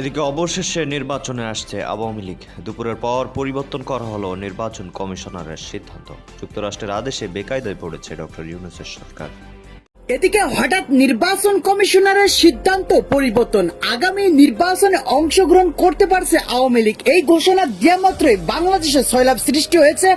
এদিকে অবশেষে নির্বাচনে আসছে আওয়ামী লীগ। দুপুরের পর পরিবর্তন করা হলো নির্বাচন কমিশনারের সিদ্ধান্ত। যুক্তরাষ্ট্রের আদেশে বেকায়দায় পড়েছে ডক্টর ইউনুসের সরকার। এদিকে হঠাৎ নির্বাচন কমিশনারের সিদ্ধান্ত পরিবর্তন। আগামী নির্বাচনে অংশগ্রহণ করতে পারছে আওয়ামী লীগ। এই ঘোষণা দেওয়া মাত্রই বাংলাদেশে সয়লাভ সৃষ্টি হয়েছে।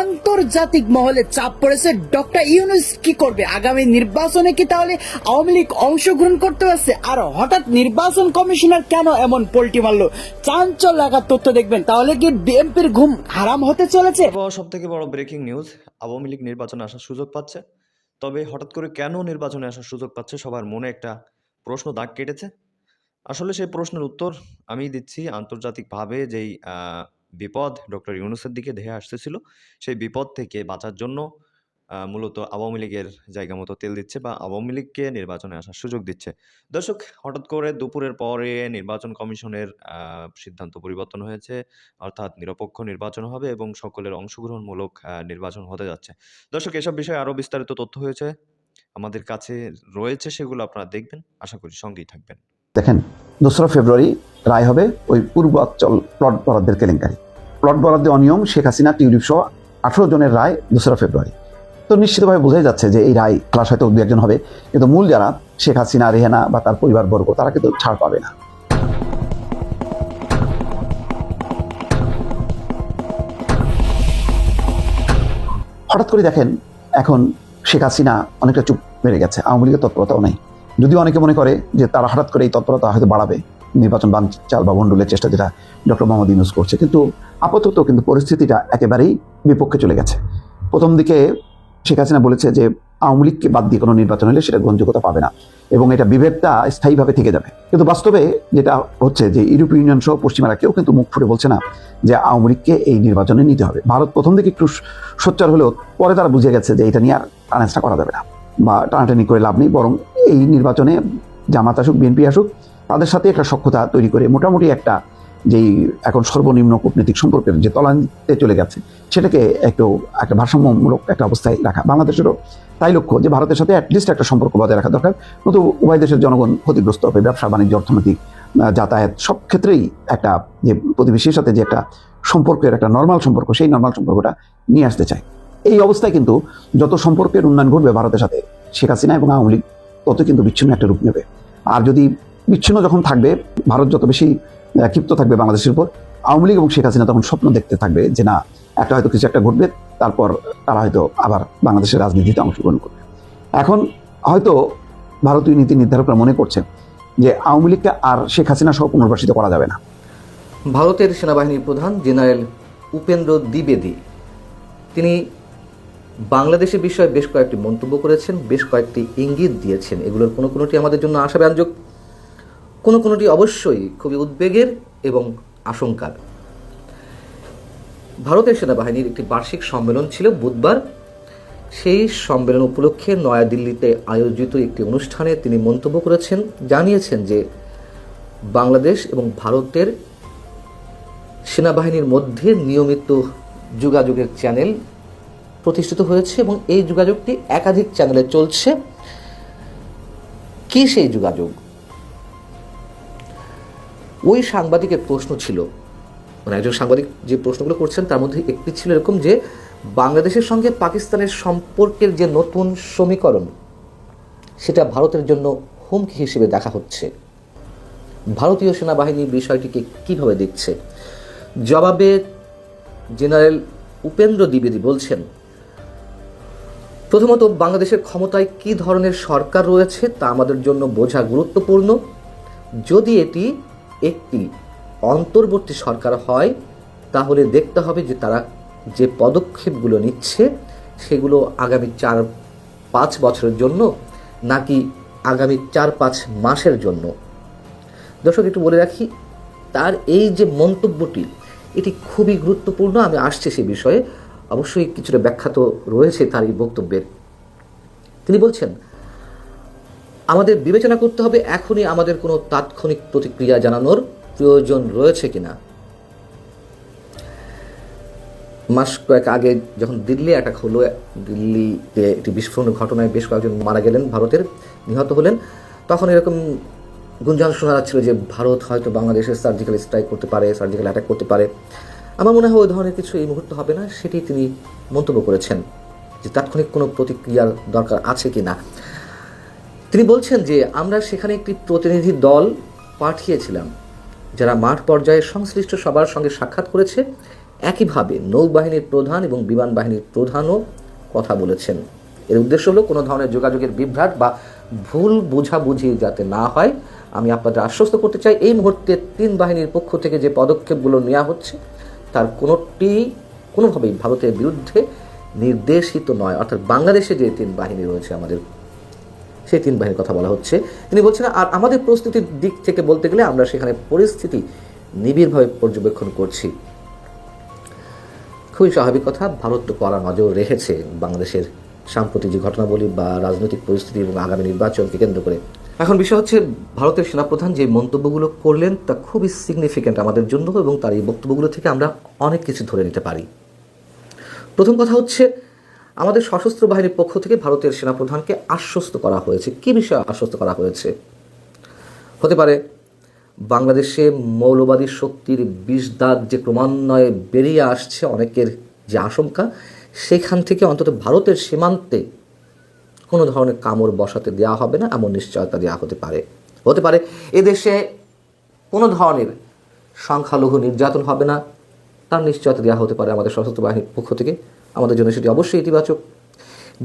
আন্তর্জাতিক মহলে চাপ পড়েছে। ডক্টর ইউনুস কি করবে? আগামী নির্বাচনে কি তাহলে আওয়ামী লীগ অংশগ্রহণ করতে পারছে? আর হঠাৎ নির্বাচন কমিশনার কেন এমন পোল্টি মারলো? চাঞ্চল লাগার তথ্য দেখবেন। তাহলে কি বিএনপির ঘুম হারাম হতে চলেছে? সব থেকে বড় ব্রেকিং নিউজ আওয়ামী লীগ নির্বাচনে আসার সুযোগ পাচ্ছে। তবে হঠাৎ করে কেন নির্বাচনে আসার সুযোগ পাচ্ছে সবার মনে একটা প্রশ্ন দাগ কেটেছে। আসলে সেই প্রশ্নের উত্তর আমি দিচ্ছি। আন্তর্জাতিকভাবে যেই বিপদ ডক্টর ইউনুসের দিকে ধেয়ে আসতেছিল, সেই বিপদ থেকে বাঁচার জন্য মূলত আওয়ামী লীগের জায়গা মতো তেল দিচ্ছে বা আওয়ামী লীগকে নির্বাচনে আসার সুযোগ দিচ্ছে। দর্শক, হঠাৎ করে দুপুরের পরে নির্বাচন কমিশনের সিদ্ধান্ত পরিবর্তন হয়েছে। অর্থাৎ নিরপেক্ষ নির্বাচন হবে এবং সকলের অংশগ্রহণমূলক নির্বাচন হতে যাচ্ছে। দর্শক, এসব বিষয়ে আরও বিস্তারিত তথ্য হয়েছে। আমাদের কাছে রয়েছে সেগুলো আপনারা দেখবেন। আশা করি সঙ্গেই থাকবেন। দেখেন, দোসরা ফেব্রুয়ারি রায় হবে ওই পূর্বাঞ্চল প্লট বরাদ্দের কেলেঙ্কারি। প্লট বরাদ্দে অনিয়ম, শেখ হাসিনা, টিউলিপ সহ আঠারো জনের রায় দোসরা ফেব্রুয়ারি। তো নিশ্চিতভাবে বোঝাই যাচ্ছে যে এই রায় ক্লাস হয়তো দু একজন হবে, কিন্তু মূল যারা শেখ হাসিনা, রেহেনা বা তার পরিবারবর্গ তারা কিন্তু ছাড় পাবে না। হঠাৎ করে দেখেন এখন শেখ হাসিনা অনেকটা চুপ বেড়ে গেছে, আওয়ামী লীগের তৎপরতাও নেই। যদিও অনেকে মনে করে যে তারা হঠাৎ করে এই তৎপরতা হয়তো বাড়াবে, নির্বাচন বানচাল বা ভণ্ডুলের চেষ্টা যেটা ডক্টর মোহাম্মদ ইউনুস করছে, কিন্তু আপাতত কিন্তু পরিস্থিতিটা একেবারেই বিপক্ষে চলে গেছে। প্রথম দিকে শেখ হাসিনা বলেছে যে আওয়ামী লীগকে বাদ দিয়ে কোনো নির্বাচন হলে সেটা গ্রহণযোগ্যতা পাবে না এবং এটা বিভেদটা স্থায়ীভাবে থেকে যাবে। কিন্তু বাস্তবে যেটা হচ্ছে যে ইউরোপীয় ইউনিয়ন সহ পশ্চিমারা কেউ কিন্তু মুখ ফুটে বলছে না যে আওয়ামী লীগকে এই নির্বাচনে নিতে হবে। ভারত প্রথম দিকে একটু সোচ্চার হলেও পরে তারা বুঝে গেছে যে এটা নিয়ে আর টানাচটা করা যাবে না বা টানাটানি করে লাভ নেই, বরং এই নির্বাচনে জামাত আসুক, বিএনপি আসুক, তাদের সাথে একটা সক্ষতা তৈরি করে মোটামুটি একটা যেই এখন সর্বনিম্ন কূটনৈতিক সম্পর্কের যে তলানিতে চলে গেছে, সেটাকে একটু একটা ভারসাম্যমূলক একটা অবস্থায় রাখা। বাংলাদেশেরও তাই লক্ষ্য যে ভারতের সাথে অ্যাটলিস্ট একটা সম্পর্ক বজায় রাখা দরকার। নতুন উভয় দেশের জনগণ ক্ষতিগ্রস্ত হবে, ব্যবসা, বাণিজ্য, অর্থনৈতিক যাতায়াত, সব ক্ষেত্রেই একটা যে প্রতিবেশীর সাথে যে একটা সম্পর্কের একটা নর্মাল সম্পর্ক, সেই নর্মাল সম্পর্কটা নিয়ে আসতে চায়। এই অবস্থায় কিন্তু যত সম্পর্কের উন্নয়ন ঘটবে ভারতের সাথে, শেখ হাসিনা এবং আওয়ামী লীগ তত কিন্তু বিচ্ছিন্ন একটা রূপ নেবে। আর যদি বিচ্ছিন্ন যখন থাকবে, ভারত যত বেশি ক্ষিপ্ত থাকবে বাংলাদেশের উপর। আওয়ামী লীগ এবং শেখ হাসিনা তখন স্বপ্ন দেখতে থাকবে যে না, একটা হয়তো কিছু একটা ঘটবে, তারপর তারা হয়তো আবার বাংলাদেশের রাজনীতিতে অংশগ্রহণ করবে। এখন হয়তো ভারতীয় নীতি নির্ধারকরা মনে করছে যে আওয়ামী লীগকে আর শেখ হাসিনা সহ পুনর্বাসিত করা যাবে না। ভারতের সেনাবাহিনীর প্রধান জেনারেল উপেন্দ্র দ্বিবেদী, তিনি বাংলাদেশের বিষয়ে বেশ কয়েকটি মন্তব্য করেছেন, বেশ কয়েকটি ইঙ্গিত দিয়েছেন। এগুলোর কোনো কোনোটি আমাদের জন্য আশাব্যঞ্জক? কোনো কোনোটি অবশ্যই খুবই উদ্বেগের এবং আশঙ্কার। ভারতের সেনাবাহিনীর একটি বার্ষিক সম্মেলন ছিল বুধবার। সেই সম্মেলন উপলক্ষে নয়াদিল্লিতে আয়োজিত একটি অনুষ্ঠানে তিনি মন্তব্য করেছেন, জানিয়েছেন যে বাংলাদেশ এবং ভারতের সেনাবাহিনীর মধ্যে নিয়মিত যোগাযোগের চ্যানেল প্রতিষ্ঠিত হয়েছে এবং এই যোগাযোগটি একাধিক চ্যানেলে চলছে। কি সেই যোগাযোগ? ওই সাংবাদিকের প্রশ্ন ছিল। মানে একজন সাংবাদিক যে প্রশ্নগুলো করছেন, তার মধ্যে একটি ছিল এরকম যে, বাংলাদেশের সঙ্গে পাকিস্তানের সম্পর্কের যে নতুন সমীকরণ, সেটা ভারতের জন্য হুমকি হিসেবে দেখা হচ্ছে। ভারতীয় সেনাবাহিনী বিষয়টিকে কীভাবে দেখছে? জবাবে জেনারেল উপেন্দ্র দ্বিবেদী বলছেন, প্রথমত, বাংলাদেশের ক্ষমতায় কি ধরনের সরকার রয়েছে তা আমাদের জন্য বোঝা গুরুত্বপূর্ণ। যদি এটি একটি অন্তর্বর্তী সরকার হয়, তাহলে দেখতে হবে যে তারা যে পদক্ষেপগুলো নিচ্ছে, সেগুলো আগামী চার পাঁচ বছরের জন্য নাকি আগামী চার পাঁচ মাসের জন্য? দর্শক, একটু বলে রাখি, তার এই যে মন্তব্যটি, এটি খুবই গুরুত্বপূর্ণ, আমি আসছি সে বিষয়ে। অবশ্যই কিছুটা ব্যাখ্যা তো রয়েছে তার এই বক্তব্যের। তিনি বলছেন আমাদের বিবেচনা করতে হবে এখনই আমাদের কোনো তাৎক্ষণিক প্রতিক্রিয়া জানানোর প্রয়োজন রয়েছে কিনা। মাস কয়েক আগে যখন দিল্লি অ্যাটাক হলো, দিল্লিতে একটি বিস্ফোরণের ঘটনায় বেশ কয়েকজন মারা গেলেন ভারতের, নিহত হলেন। তখন এরকম গুঞ্জন শোনা যাচ্ছিল যে ভারত হয়তো বাংলাদেশের সার্জিক্যাল স্ট্রাইক করতে পারে সার্জিক্যাল অ্যাটাক করতে পারে। আমার মনে হয় ওই ধরনের কিছু এই মুহূর্তে হবে না, সেটি তিনি মন্তব্য করেছেন যে তাৎক্ষণিক কোনো প্রতিক্রিয়ার দরকার আছে কি না তিনি বলছেন যে, আমরা সেখানে একটি প্রতিনিধি দল পাঠিয়েছিলাম, যারা মাঠ পর্যায়ে সংশ্লিষ্ট সবার সঙ্গে সাক্ষাৎ করেছে। একইভাবে নৌবাহিনীর প্রধান এবং বিমান বাহিনীর প্রধানও কথা বলেছেন। এর উদ্দেশ্য হলো কোনো ধরনের যোগাযোগের বিভ্রাট বা ভুল বোঝাবুঝি যাতে না হয়। আমি আপনাদের আশ্বস্ত করতে চাই, এই মুহূর্তে তিন বাহিনীর পক্ষ থেকে যে পদক্ষেপগুলো নেওয়া হচ্ছে, তার কোনোটি কোনোভাবেই ভারতের বিরুদ্ধে নির্দেশিত নয়। অর্থাৎ বাংলাদেশে যে তিন বাহিনী রয়েছে আমাদের সেই তিন বাহিনীর কথা বলা হচ্ছে। তিনি বলছেন, আর আমাদের প্রস্তুতির দিক থেকে বলতে গেলে আমরা সেখানে পরিস্থিতি নিবিড়ভাবে পর্যবেক্ষণ করছি। খুবই স্বাভাবিক কথা, ভারত তো কড়া নজর রেখেছে বাংলাদেশের সাম্প্রতিক যে ঘটনাবলী বা রাজনৈতিক পরিস্থিতি এবং আগামী নির্বাচনকে কেন্দ্র করে। এখন বিষয় হচ্ছে, ভারতের সেনাপ্রধান যে মন্তব্যগুলো করলেন, তা খুবই সিগনিফিক্যান্ট আমাদের জন্য এবং তার এই বক্তব্যগুলো থেকে আমরা অনেক কিছু ধরে নিতে পারি। প্রথম কথা হচ্ছে আমাদের সশস্ত্র বাহিনীর পক্ষ থেকে ভারতের সেনাপ্রধানকে আশ্বস্ত করা হয়েছে। কি বিষয়ে আশ্বস্ত করা হয়েছে? হতে পারে বাংলাদেশে মৌলবাদী শক্তির বিষ দাগ যে ক্রমান্বয়ে বেরিয়ে আসছে অনেকের যে আশঙ্কা, সেখান থেকে অন্তত ভারতের সীমান্তে কোনো ধরনের কামড় বসাতে দেওয়া হবে না, এমন নিশ্চয়তা দেওয়া হতে পারে। হতে পারে এদেশে কোনো ধরনের সংখ্যালঘু নির্যাতন হবে না, তার নিশ্চয়তা দেওয়া হতে পারে আমাদের সশস্ত্র বাহিনীর পক্ষ থেকে। আমাদের জন্য সেটি অবশ্যই ইতিবাচক।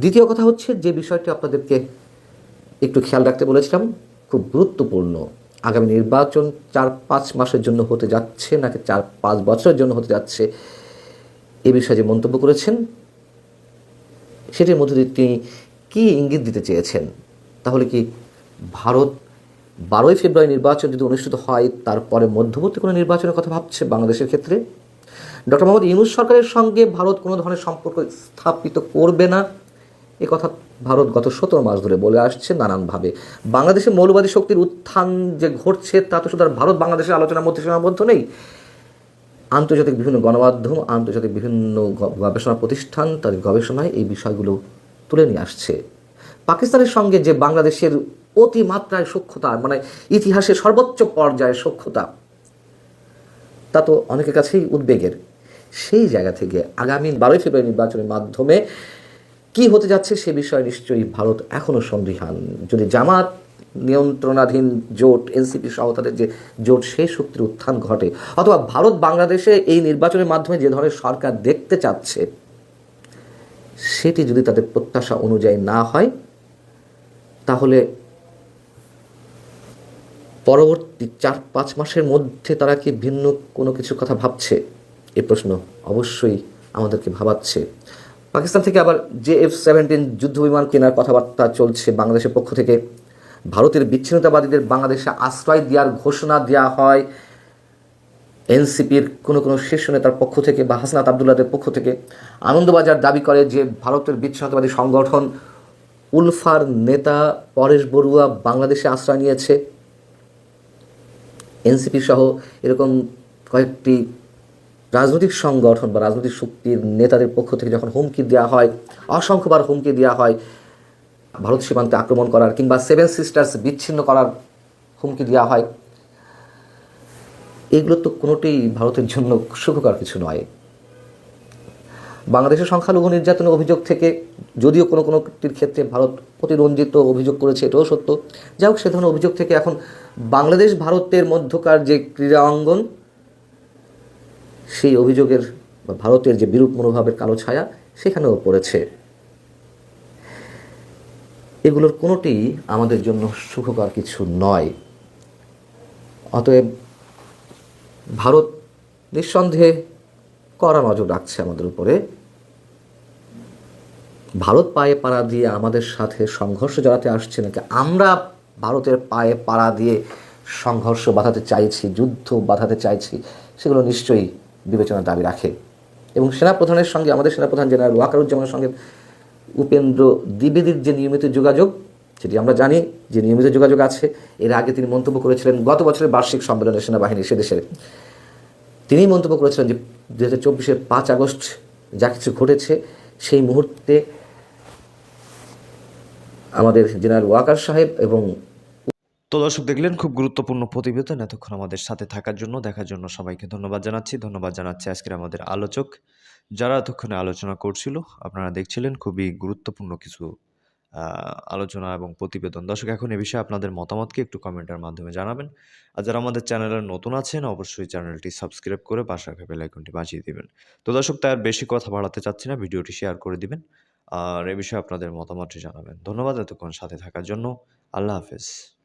দ্বিতীয় কথা হচ্ছে যে বিষয়টি আপনাদেরকে একটু খেয়াল রাখতে বলেছিলাম, খুব গুরুত্বপূর্ণ। আগামী নির্বাচন চার পাঁচ মাসের জন্য হতে যাচ্ছে নাকি চার পাঁচ বছরের জন্য হতে যাচ্ছে এ বিষয়ে যে মন্তব্য করেছেন, সেটির মধ্যে দিয়ে তিনি কী ইঙ্গিত দিতে চেয়েছেন? তাহলে কি ভারত বারোই ফেব্রুয়ারি নির্বাচন যদি অনুষ্ঠিত হয়, তারপরে মধ্যবর্তী কোনো নির্বাচনের কথা ভাবছে বাংলাদেশের ক্ষেত্রে? ডক্টর মোহাম্মদ ইউনুস সরকারের সঙ্গে ভারত কোনো ধরনের সম্পর্ক স্থাপিত করবে না। এ কথা ভারত গত সতেরো মাস ধরে বলে আসছে নানানভাবে। বাংলাদেশে মৌলবাদী শক্তির উত্থান যে ঘটছে, তা তো শুধু ভারত বাংলাদেশের আলোচনার মধ্যে সীমাবদ্ধ নেই। আন্তর্জাতিক বিভিন্ন গণমাধ্যম, আন্তর্জাতিক বিভিন্ন গবেষণা প্রতিষ্ঠান তাদের গবেষণায় এই বিষয়গুলো তুলে নিয়ে আসছে। পাকিস্তানের সঙ্গে যে বাংলাদেশের অতিমাত্রায় সক্ষতা মানে ইতিহাসের সর্বোচ্চ পর্যায়ের সক্ষতা, তা তো অনেকের কাছেই উদ্বেগের। সেই জায়গা থেকে আগামী বারোই ফেব্রুয়ারি নির্বাচনের মাধ্যমে কি হতে যাচ্ছে সে বিষয়ে নিশ্চয়ই ভারত এখনও সন্দিহান। যদি জামাত, নিয়ন্ত্রণাধীন জোট, এনসিপি সহ তাদের যে জোট সেই শক্তির উত্থান ঘটে, অথবা ভারত বাংলাদেশে এই নির্বাচনের মাধ্যমে যে ধরনের সরকার দেখতে চাচ্ছে, সেটি যদি তাদের প্রত্যাশা অনুযায়ী না হয়, তাহলে পরবর্তী চার পাঁচ মাসের মধ্যে তারা কি ভিন্ন কোনো কিছুর কথা ভাবছে? এ প্রশ্ন অবশ্যই আমাদেরকে ভাবাচ্ছে। পাকিস্তান থেকে আবার জে এফ সেভেন্টিন যুদ্ধবিমান কেনার কথাবার্তা চলছে বাংলাদেশের পক্ষ থেকে। ভারতের বিচ্ছিন্নতাবাদীদের বাংলাদেশে আশ্রয় দেওয়ার ঘোষণা দেওয়া হয় এনসিপির কোনো কোনো শীর্ষ নেতার পক্ষ থেকে বা হাসনাত আবদুল্লাদের পক্ষ থেকে। আনন্দবাজার দাবি করে যে ভারতের বিচ্ছিন্নতাবাদী সংগঠন উলফার নেতা পরেশ বড়ুয়া বাংলাদেশে আশ্রয় নিয়েছে। এনসিপি সহ এরকম কয়েকটি রাজনৈতিক সংগঠন বা রাজনৈতিক শক্তির নেতাদের পক্ষ থেকে যখন হুমকি দেওয়া হয়, অসংখ্যবার হুমকি দেওয়া হয়, ভারত সীমান্তে আক্রমণ করার কিংবা সেভেন সিস্টার্স বিচ্ছিন্ন করার হুমকি দেওয়া হয়, এগুলো তো কোনোটাই ভারতের জন্য সুখকর কিছু নয়। বাংলাদেশের সংখ্যালঘু নির্যাতনের অভিযোগ থেকে যদিও কোনো কোনোটির ক্ষেত্রে ভারত প্রতিরঞ্জিত অভিযোগ করেছে, এটাও সত্য। যাই হোক, সে ধরনের অভিযোগ থেকে এখন বাংলাদেশ ভারতের মধ্যকার যে ক্রীড়া অঙ্গন সেই অভিযোগের ভারতের যে বিরূপ মনোভাবের কালো ছায়া, সেখানেও পড়েছে। এগুলোর কোনোটি আমাদের জন্য সুখকর কিছু নয়। অতএব ভারত নিঃসন্দেহে কড়া নজর রাখছে আমাদের উপরে। ভারত পায়ে পাড়া দিয়ে আমাদের সাথে সংঘর্ষ জড়াতে আসছে নাকি আমরা ভারতের পায়ে পাড়া দিয়ে সংঘর্ষ বাঁধাতে চাইছি, যুদ্ধ বাঁধাতে চাইছি, সেগুলো নিশ্চয়ই বিবেচনার দাবি রাখে। এবং সেনাপ্রধানের সঙ্গে, আমাদের সেনাপ্রধান জেনারেল ওয়াকারুজ্জামানের সঙ্গে উপেন্দ্র দ্বিবেদীর যে নিয়মিত যোগাযোগ, সেটি আমরা জানি, যে নিয়মিত যোগাযোগ আছে, এর আগে তিনি মন্তব্য করেছিলেন, গত বছরের বার্ষিক সম্মেলনে সেনাবাহিনী সে দেশের। তিনি মন্তব্য করেছিলেন যে দু হাজার চব্বিশের পাঁচ আগস্ট যা কিছু ঘটেছে, সেই মুহূর্তে আমাদের জেনারেল ওয়াকার সাহেব এবং তো দর্শক দেখলেন, খুব গুরুত্বপূর্ণ প্রতিবেদন এতক্ষণ আমাদের সাথে থাকার জন্য, দেখার জন্য সবাইকে ধন্যবাদ জানাচ্ছি। ধন্যবাদ জানাচ্ছি আজকের আমাদের আলোচক। যারা এতক্ষণে আলোচনা করছিল, আপনারা দেখছিলেন খুবই গুরুত্বপূর্ণ কিছু আলোচনা এবং প্রতিবেদন। দর্শক, এখন এ বিষয়ে আপনাদের মতামতকে একটু কমেন্টের মাধ্যমে জানাবেন। আর যারা আমাদের চ্যানেলে নতুন আছেন, অবশ্যই চ্যানেলটি সাবস্ক্রাইব করে পাশে বেল বাজিয়ে দিবেন। তো দর্শক তার বেশি কথা বাড়াতে চাচ্ছি না, ভিডিওটি শেয়ার করে দিবেন। আর এ বিষয়ে আপনাদের মতামতটি জানাবেন। ধন্যবাদ এতক্ষণ সাথে থাকার জন্য। আল্লাহ হাফেজ।